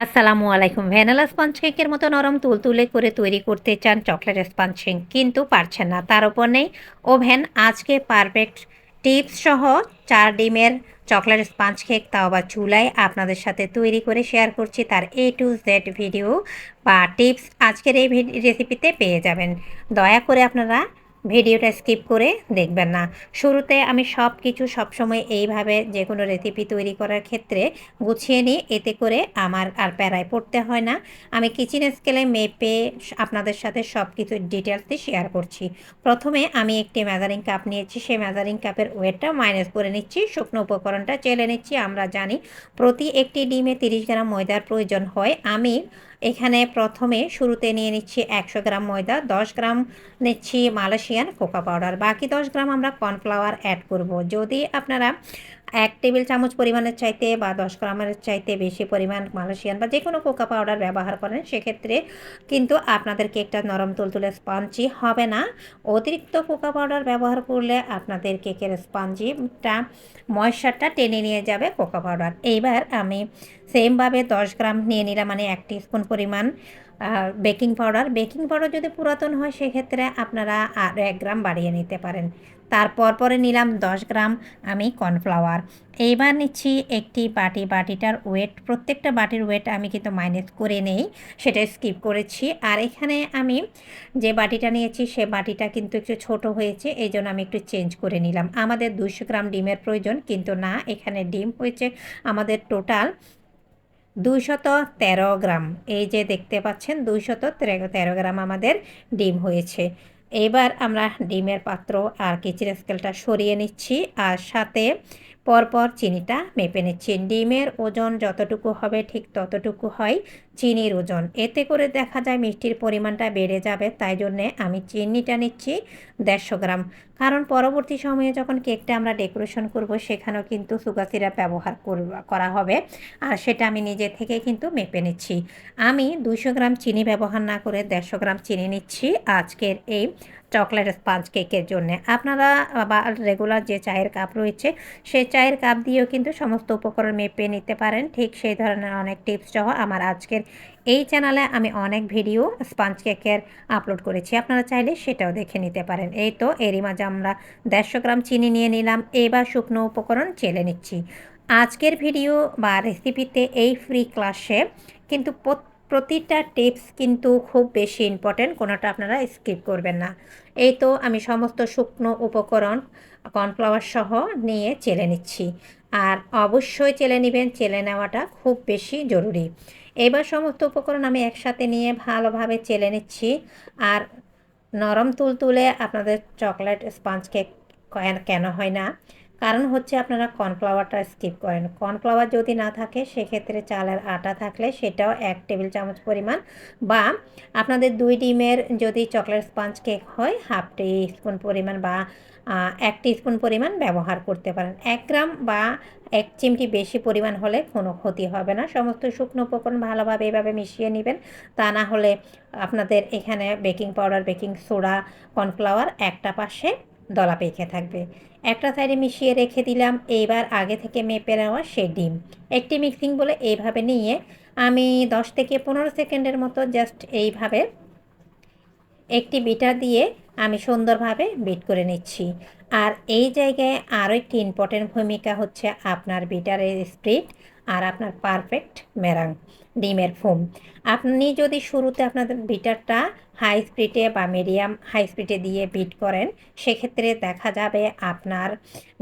আসসালামু আলাইকুম। Vanilla sponge কেকের মতো নরম তুলতুলে করে তৈরি করতে চান চকলেট স্পঞ্জ কেক কিন্তু পারছেন না। তার উপর নেই ওভেন। আজকে পারফেক্ট টিপস সহ চার ডিমের চকলেট স্পঞ্জ কেক তাও বা চুলায় আপনাদের সাথে তৈরি করে শেয়ার করছি তার এ টু জেড ভিডিও বা টিপস। আজকের এই রেসিপিতে পেয়ে যাবেন। দয়া করে আপনারা ভিডিওটা স্কিপ করে দেখবেন না। শুরুতে আমি সব কিছু সবসময় এইভাবে যে কোনো রেসিপি তৈরি করার ক্ষেত্রে গুছিয়ে নিই। এতে করে আমার আর প্যারায় পড়তে হয় না। আমি কিচেন স্কেলে মেপে আপনাদের সাথে সব কিছু ডিটেলসে শেয়ার করছি। প্রথমে আমি একটি মেজারিং কাপ নিয়েছি। সেই মেজারিং কাপের ওয়েটটা মাইনাস করে নিচ্ছি। শুকনো উপকরণটা চেলে নিচ্ছি। আমরা জানি প্রতি একটি ডিমে তিরিশ গ্রাম ময়দার প্রয়োজন হয়। আমি এখানে প্রথমে শুরুতে নিয়ে নিচ্ছি একশো গ্রাম ময়দা, দশ গ্রাম নিচ্ছি মালয়েশিয়ান কোকা পাউডার। বাকি দশ গ্রাম আমরা কর্নফ্লাওয়ার অ্যাড করব। যদি আপনারা এক টেবিল চামচ পরিমাণের চাইতে বা দশ গ্রামের চাইতে বেশি পরিমাণ মালয়েশিয়ান বা যে কোনো কোকা পাউডার ব্যবহার করেন, সেক্ষেত্রে কিন্তু আপনাদের কেকটা নরম তুলতুলে স্পঞ্জি হবে না। অতিরিক্ত কোকা পাউডার ব্যবহার করলে আপনাদের কেকের স্পঞ্জিটা, ময়শ্চারটা টেনে নিয়ে যাবে কোকা পাউডার। এইবার আমি সেমভাবে দশ গ্রাম নিয়ে নিলাম মানে এক স্পুন পরিমাণ বেকিং পাউডার। বেকিং পাউডার যদি পুরাতন হয়, সেক্ষেত্রে আপনারা আর এক গ্রাম বাড়িয়ে নিতে পারেন। তারপর পরে নিলাম দশ গ্রাম আমি কর্নফ্লাওয়ার। এইবার নিচ্ছি একটি বাটি। বাটিটার ওয়েট, প্রত্যেকটা বাটির ওয়েট আমি কিন্তু মাইনাস করে নেই, সেটা স্কিপ করেছি। আর এখানে আমি যে বাটিটা নিয়েছি, সে বাটিটা কিন্তু একটু ছোট হয়েছে এই জন্য আমি একটু চেঞ্জ করে নিলাম। আমাদের দুশো গ্রাম ডিমের প্রয়োজন, কিন্তু না, এখানে ডিম হয়েছে আমাদের টোটাল দুইশত তেরো গ্রাম। এই যে দেখতে পাচ্ছেন দুইশত তেরো গ্রাম আমাদের ডিম হয়েছে। এবার আমরা ডিমের পাত্র আর কিচেন স্কেলটা সরিয়ে নিচ্ছি আর সাথে পরপর চিনিটা মেপে নিচ্ছি। ডিমের ওজন যতটুকু হবে ঠিক ততটুকু হয়। চিনির ওজন। এতে করে দেখা যায় মিষ্টির পরিমাণটা বেড়ে যাবে, তাই জন্যে আমি চিনিটা নিচ্ছি দেড়শো গ্রাম। কারণ পরবর্তী সময়ে যখন কেকটা আমরা ডেকোরেশন করব, সেখানেও কিন্তু সুগার সিরাপ ব্যবহার করা হবে। আর সেটা আমি নিজে থেকে কিন্তু মেপে নিচ্ছি। আমি দুশো গ্রাম চিনি ব্যবহার না করে দেড়শো গ্রাম চিনি নিচ্ছি আজকের এই চকলেট স্পাঞ্জ কেকের জন্য। আপনারা বা রেগুলার যে চায়ের কাপ রয়েছে সেই চায়ের কাপ দিয়েও কিন্তু সমস্ত উপকরণ মেপে নিতে পারেন। ঠিক সেই ধরনের অনেক টিপস সহ আমার আজকের এই চ্যানেলে আমি অনেক ভিডিও স্পঞ্জ কেকের আপলোড করেছি। আপনারা চাইলে সেটাও দেখে নিতে পারেন। এই তো এরই মাঝে আমরা দেড়শো গ্রাম চিনি নিয়ে নিলাম। এবার শুকনো উপকরণ চেলে নিচ্ছি। আজকের ভিডিও বা রেসিপিতে এই ফ্রি ক্লাসে কিন্তু প্রতিটা টিপস কিন্তু খুব বেশি ইম্পর্টেন্ট কোনোটা আপনারা স্কিপ করবেন না। এই তো আমি সমস্ত শুকনো উপকরণ কর্নফ্লাওয়ার সহ নিয়ে চেলে নিচ্ছি। আর অবশ্যই চেলে নেবেন, চেলে নেওয়াটা খুব বেশি জরুরি। এবার সমস্ত উপকরণ আমি একসাথে নিয়ে ভালোভাবে চেলে নিচ্ছি। আর নরম তুল তুলে আপনাদের চকলেট স্পঞ্জ কেক কেন হয় না? কারণ হচ্ছে আপনারা কর্নফ্লাওয়ারটা স্কিপ করেন। কর্নফ্লাওয়ার যদি না থাকে, সেক্ষেত্রে চালের আটা থাকলে সেটাও এক টেবিল চামচ পরিমাণ বা আপনাদের দুই ডিমের যদি চকলেট স্পঞ্জ কেক হয়, হাফ টি স্পুন পরিমাণ বা এক স্পুন পরিমাণ ব্যবহার করতে পারেন। এক গ্রাম বা এক চিমটি বেশি পরিমাণ হলে কোনো ক্ষতি হবে না। সমস্ত শুকনো উপকরণ ভালোভাবে এভাবে মিশিয়ে নেবেন। তা না হলে আপনাদের এখানে baking powder, baking soda, cornflour একটা পাশে দলা পেকে থাকবে। একটা সাইডে মিশিয়ে রেখে দিলাম। এইবার আগে থেকে মেপে নেওয়া সে ডিম। একটি মিক্সিং বলে এইভাবে নিয়ে আমি দশ থেকে পনেরো সেকেন্ডের মতো জাস্ট এইভাবে একটি বিটার দিয়ে আমি সুন্দরভাবে বিট করে নিচ্ছি। আর এই জায়গায় আরও একটি ইম্পর্টেন্ট ভূমিকা হচ্ছে আপনার বিটারের স্প্রিট আর আপনার পারফেক্ট মেরাং ডিমের ফোম আপনি যদি শুরুতে আপনাদের বিটারটা হাই স্পিডে বা মিডিয়াম হাই স্পিডে দিয়ে বিট করেন, সেক্ষেত্রে দেখা যাবে আপনার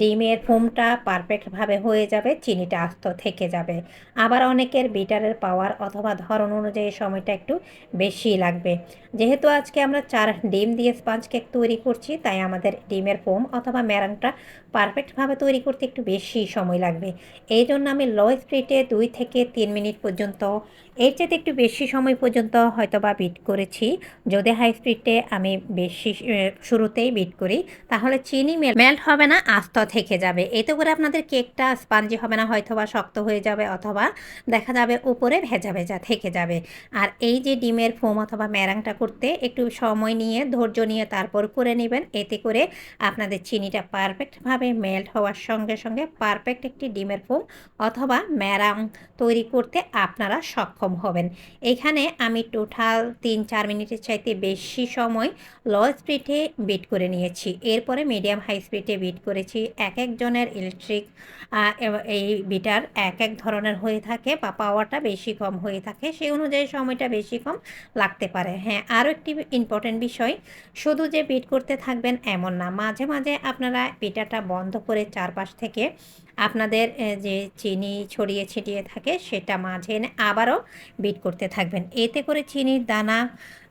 ডিমের ফোমটা পারফেক্টভাবে হয়ে যাবে, চিনিটা আস্ত থেকে যাবে। আবার অনেকের বিটারের পাওয়ার অথবা ধরন অনুযায়ী সময়টা একটু বেশি লাগবে। যেহেতু আজকে আমরা চার ডিম দিয়ে স্পঞ্জ কেক তৈরি করছি, তাই আমাদের ডিমের ফোম অথবা ম্যারাংটা পারফেক্টভাবে তৈরি করতে একটু বেশি সময় লাগবে। এই জন্য আমি লো স্পিডে দুই থেকে তিন মিনিট পর্যন্ত, এর চাইতে একটু বেশি সময় পর্যন্ত হয়তো বা বিট করেছি। যদি হাই স্পিডে আমি বেশি শুরুতেই বিট করি, তাহলে চিনি মেল্ট হবে না, আস্ত থেকে যাবে। এতে করে আপনাদের কেকটা স্পাঞ্জি হবে না হয়তো বা শক্ত হয়ে যাবে অথবা দেখা যাবে উপরে ভেজা ভেজা থেকে যাবে। আর এই যে ডিমের ফোম অথবা ম্যারাংটা করতে একটু সময় নিয়ে, ধৈর্য নিয়ে তারপর করে নেবেন। এতে করে আপনাদের চিনিটা পারফেক্টভাবে মেল্ট হওয়ার সঙ্গে সঙ্গে পারফেক্ট একটি ডিমের ফোম অথবা ম্যারাং তৈরি করতে আপনারা সক্ষম হবেন। এখানে আমি টোটাল তিন চার মিনিটের চাইতে বেশি সময় লো স্পিডে বিট করে নিয়েছি। এরপরে মিডিয়াম হাই স্পিডে বিট করেছি। এক একজনের ইলেকট্রিক এই বিটার এক এক ধরনের হয়ে থাকে বা পাওয়ারটা বেশি কম হয়ে থাকে সেই অনুযায়ী সময়টা বেশি কম লাগতে পারে। হ্যাঁ আরও একটি ইম্পর্টেন্ট বিষয়, শুধু যে বিট করতে থাকবেন এমন না, মাঝে মাঝে আপনারা বিটারটা বন্ধ করে চারপাশ থেকে আপনাদের যে চিনি ছড়িয়ে ছিটিয়ে থাকে, সেটা মাঝে আবারও বিট করতে থাকবেন। এতে করে চিনির দানা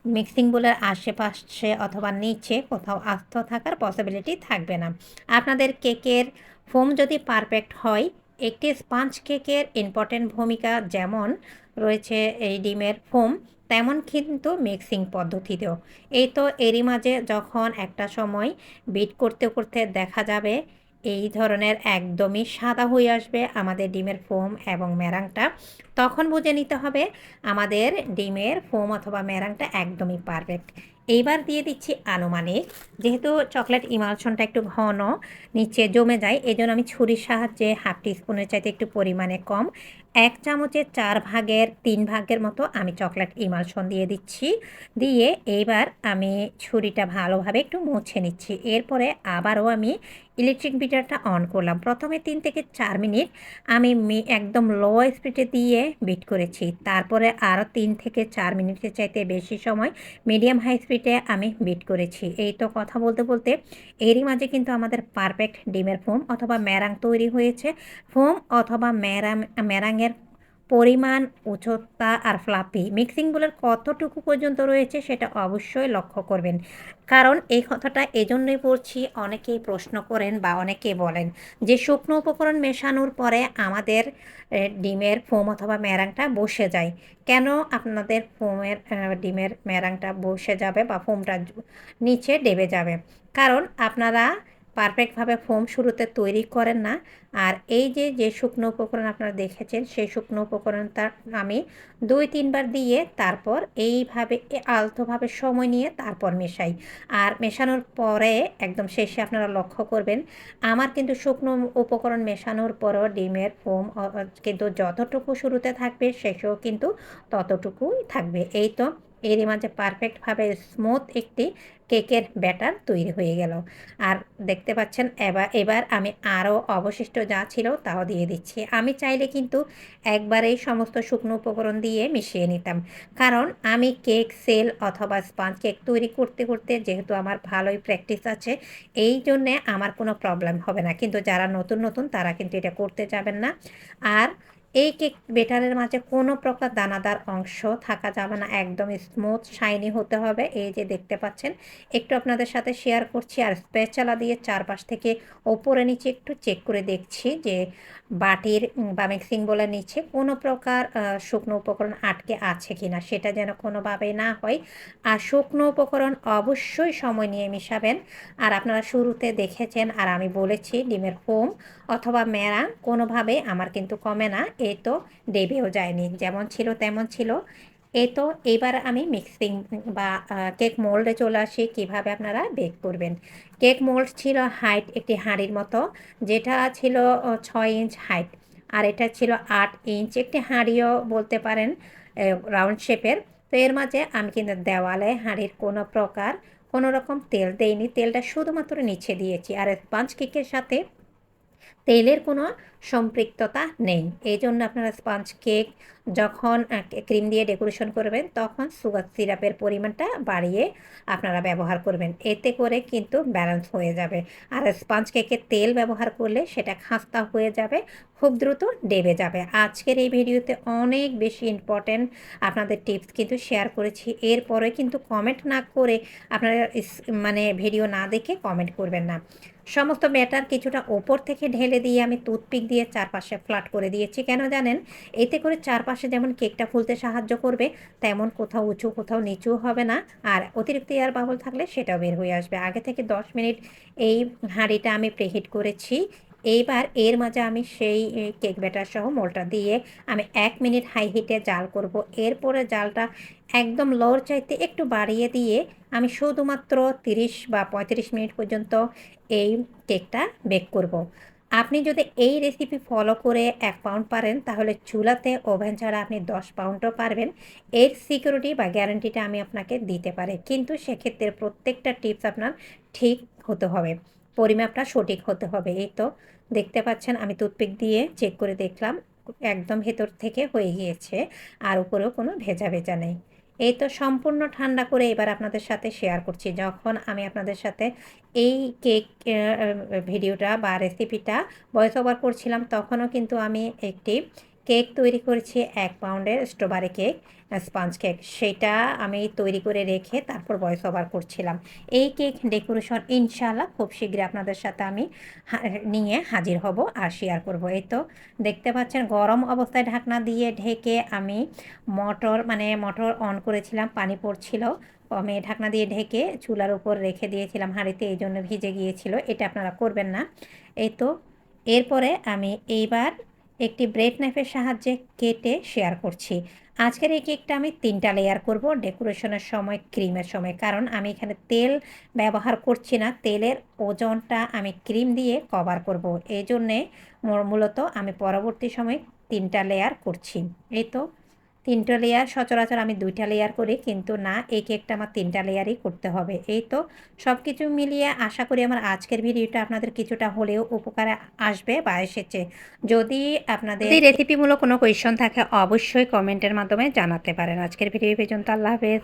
মিক্সিং বোলের আশেপাশে অথবা নিচে কোথাও আস্ত থাকার পসিবিলিটি থাকবে না। আপনাদের কেকের ফোম যদি পারফেক্ট হয়, একটি স্পাঞ্জ কেকের ইম্পর্টেন্ট ভূমিকা যেমন রয়েছে এই ডিমের ফোম, তেমন কিন্তু মিক্সিং পদ্ধতিতেও। এই তো এরই মাঝে যখন একটা সময় বিট করতে করতে দেখা যাবে এই ধরনের একদমই সাদা হয়ে আসবে আমাদের ডিমের ফোম এবং ম্যারাংটা তখন বুঝে নিতে হবে আমাদের ডিমের ফোম অথবা ম্যারাংটা একদমই পারফেক্ট এইবার দিয়ে দিচ্ছি আনুমানিক, যেহেতু চকলেট ইমালশনটা একটু ঘন, নিচে জমে যায় এই আমি ছুরির সাহায্যে হাফ টিস্পুনের চাইতে একটু পরিমাণে কম। এক চামচের চার ভাগের তিন ভাগের মতো আমি চকলেট ইমালশন দিয়ে দিচ্ছি। দিয়ে এইবার আমি ছুরিটা ভালোভাবে একটু মুছে নিচ্ছি। এরপরে আবারও আমি ইলেকট্রিক বিটারটা অন করলাম। প্রথমে তিন থেকে চার মিনিট আমি একদম লো স্পিডে দিয়ে বিট করেছি। তারপরে আরও তিন থেকে চার মিনিটের চাইতে বেশি সময় মিডিয়াম হাই স্পিডে আমি বিট করেছি। এই তো কথা বলতে বলতে এরই মাঝে কিন্তু আমাদের পারফেক্ট ডিমের ফোম অথবা ম্যারাং তৈরি হয়েছে। ফোম অথবা ম্যারাং ম্যারাংয়ের পরিমাণ, উচ্চতা আর ফ্লাপি মিক্সিংগুলোর কতটুকু পর্যন্ত রয়েছে সেটা অবশ্যই লক্ষ্য করবেন। কারণ এই কথাটা এজন্যই পড়ছি অনেকেই প্রশ্ন করেন বা অনেকে বলেন যে শুকনো উপকরণ মেশানোর পরে আমাদের ডিমের ফোম অথবা ম্যারাংটা বসে যায়। কেন আপনাদের ফোমের ডিমের ম্যারাংটা বসে যাবে বা ফোমটা নিচে ডেবে যাবে? কারণ আপনারা পারফেক্টভাবে ফোম শুরুতে তৈরি করেন না। আর এই যে যে শুকনো উপকরণ আপনারা দেখেছেন, সেই শুকনো উপকরণটা আমি দুই, তিনবার দিয়ে তারপর এইভাবে আলতোভাবে সময় নিয়ে তারপর মেশাই। আর মেশানোর পরে একদম শেষে আপনারা লক্ষ্য করবেন, আমার কিন্তু শুকনো উপকরণ মেশানোর পরও ডিমের ফোম কিন্তু যতটুকু শুরুতে থাকবে, শেষেও কিন্তু ততটুকুই থাকবে। এই তো, এরই মাঝে পারফেক্টভাবে স্মুথ একটি কেকের ব্যাটার তৈরি হয়ে গেল। আর দেখতে পাচ্ছেন এবার এবার আমি আরও অবশিষ্ট যা ছিল তাও দিয়ে দিচ্ছি। আমি চাইলে কিন্তু একবারেই সমস্ত শুকনো উপকরণ দিয়ে মিশিয়ে নিতাম। কারণ আমি কেক সেল অথবা স্পাঞ্জ কেক তৈরি করতে করতে যেহেতু আমার ভালোই প্র্যাকটিস আছে, এই জন্যে আমার কোনো প্রবলেম হবে না। কিন্তু যারা নতুন নতুন তারা কিন্তু এটা করতে যাবেন না। আর এই কেক বেটারের মাঝে কোনো প্রকার দানাদার অংশ থাকা যাবে না, একদম স্মুথ শাইনি হতে হবে। এই যে দেখতে পাচ্ছেন, একটু আপনাদের সাথে শেয়ার করছি আর স্পেচালা দিয়ে চারপাশ থেকে ওপরে নিচে একটু চেক করে দেখছি যে বাটির বা মিক্সিং বোলের নিচে কোনো প্রকার শুকনো উপকরণ আটকে আছে কি না সেটা যেন কোনোভাবেই না হয়। আর শুকনো উপকরণ অবশ্যই সময় নিয়ে মিশাবেন। আর আপনারা শুরুতে দেখেছেন, আর আমি বলেছি, ডিমের ফোম অথবা ম্যারা কোনোভাবে আমার কিন্তু কমে না। এ তো ডেবেও যায়নি, যেমন ছিল তেমন ছিল। এ তো এবার আমি মিক্সিং বা কেক মোল্ডে চলে আসি, কীভাবে আপনারা বেক করবেন। কেক মোল্ড ছিল হাইট একটি হাঁড়ির মতো, যেটা ছিল ছয় ইঞ্চ হাইট আর এটা ছিল আট ইঞ্চ একটি হাঁড়িও বলতে পারেন রাউন্ড শেপের তো এর মাঝে আমি কিন্তু দেওয়ালে হাঁড়ির কোনো প্রকার কোনো রকম তেল দেইনি, তেলটা শুধুমাত্র নিচে দিয়েছি, আর স্পঞ্জ কেকের সাথে তেলের কোনো সম্পৃক্ততা নেই। এই জন্য আপনারা স্পঞ্জ কেক যখন ক্রিম দিয়ে ডেকোরেশন করবেন, তখন সুগার সিরাপের পরিমাণটা বাড়িয়ে আপনারা ব্যবহার করবেন। এতে করে কিন্তু ব্যালেন্স হয়ে যাবে। আর স্পঞ্জ কেকে তেল ব্যবহার করলে সেটা খাস্তা হয়ে যাবে, খুব দ্রুত ডেবে যাবে। আজকের এই ভিডিওতে অনেক বেশি ইম্পর্ট্যান্ট আপনাদের টিপস কিন্তু শেয়ার করেছি। এরপরে কিন্তু কমেন্ট না করে আপনারা মানে ভিডিও না দেখে কমেন্ট করবেন না। সমস্ত ব্যাটার কিছুটা ওপর থেকে ঢেলে দিয়ে আমি টুথপিক দিয়ে চারপাশে ফ্ল্যাট করে দিয়েছি। কেন জানেন? এতে করে চারপাশে যেমন কেকটা ফুলতে সাহায্য করবে, তেমন কোথাও উঁচু, কোথাও নিচু হবে না। আর অতিরিক্ত এয়ার বাবল থাকলে সেটাও বের হয়ে আসবে। আগে থেকে দশ মিনিট এই হাঁড়িটা আমি প্রেহিট করেছি। এইবার এর মাঝে আমি সেই কেক ব্যাটার সহ মোলটা দিয়ে আমি এক মিনিট হাই হিটে জাল করব। এরপরে জালটা একদম লোর চাইতে একটু বাড়িয়ে দিয়ে আমি শুধুমাত্র তিরিশ বা পঁয়ত্রিশ মিনিট পর্যন্ত এই কেকটা বেক করব। আপনি যদি এই রেসিপি ফলো করে এক পাউন্ড পারেন, তাহলে চুলাতে ওভেন ছাড়া আপনি দশ পাউন্ডও পারবেন। এর সিকিউরিটি বা গ্যারান্টিটা আমি আপনাকে দিতে পারি। কিন্তু সেক্ষেত্রে প্রত্যেকটা টিপস আপনার ঠিক হতে হবে। পরিমাপটা সঠিক হতে হবে। এই তো দেখতে পাচ্ছেন, আমি টুথপিক দিয়ে চেক করে দেখলাম, একদম ভেতর থেকে হয়ে গিয়েছে, আর উপরেও কোনো ভেজা ভেজা নেই। এই তো সম্পূর্ণ ঠান্ডা করে এবার আপনাদের সাথে শেয়ার করছি। যখন আমি আপনাদের সাথে এই কেক ভিডিওটা বা রেসিপিটা ভয়েস ওভার করছিলাম, তখনও কিন্তু আমি একটি কেক তৈরি করেছি এক পাউন্ডের স্ট্রবেরি কেক, স্পঞ্জ কেক। সেটা আমি তৈরি করে রেখে তারপর ভয়েস ওভার করছিলাম। এই কেক ডেকোরেশন ইনশাল্লাহ খুব শীঘ্রই আপনাদের সাথে আমি নিয়ে হাজির হব আর শেয়ার করব। এই তো দেখতে পাচ্ছেন গরম অবস্থায় ঢাকনা দিয়ে ঢেকে আমি মটর মানে মটর অন করেছিলাম, পানি পড়ছিল। আমি ঢাকনা দিয়ে ঢেকে চুলার উপর রেখে দিয়েছিলাম হাঁড়িতে, এই জন্য ভিজে গিয়েছিল। এটা আপনারা করবেন না। এই তো এরপরে আমি এইবার একটি ব্রেড নাইফের সাহায্যে কেটে শেয়ার করছি। আজকের এই কেকটা আমি তিনটা লেয়ার করব। ডেকোরেশনের সময় ক্রিমের সময়। কারণ আমি এখানে তেল ব্যবহার করছি না। তেলের ওজনটা আমি ক্রিম দিয়ে কভার করব। এই জন্যে মূলত আমি পরবর্তী সময় তিনটা লেয়ার করছি। এই তো তিনটা লেয়ার সচরাচর আমি দুইটা লেয়ার করি, কিন্তু না এই কেকটা আমার তিনটা লেয়ারই করতে হবে। এই তো সব কিছু মিলিয়ে আশা করি আমার আজকের ভিডিওটা আপনাদের কিছুটা হলেও উপকারে আসবে বা এসেছে। যদি আপনাদের রেসিপিমূলক কোনো কোয়েশন থাকে, অবশ্যই কমেন্টের মাধ্যমে জানাতে পারেন। আজকের ভিডিও পর্যন্ত, আল্লাহ হাফেজ।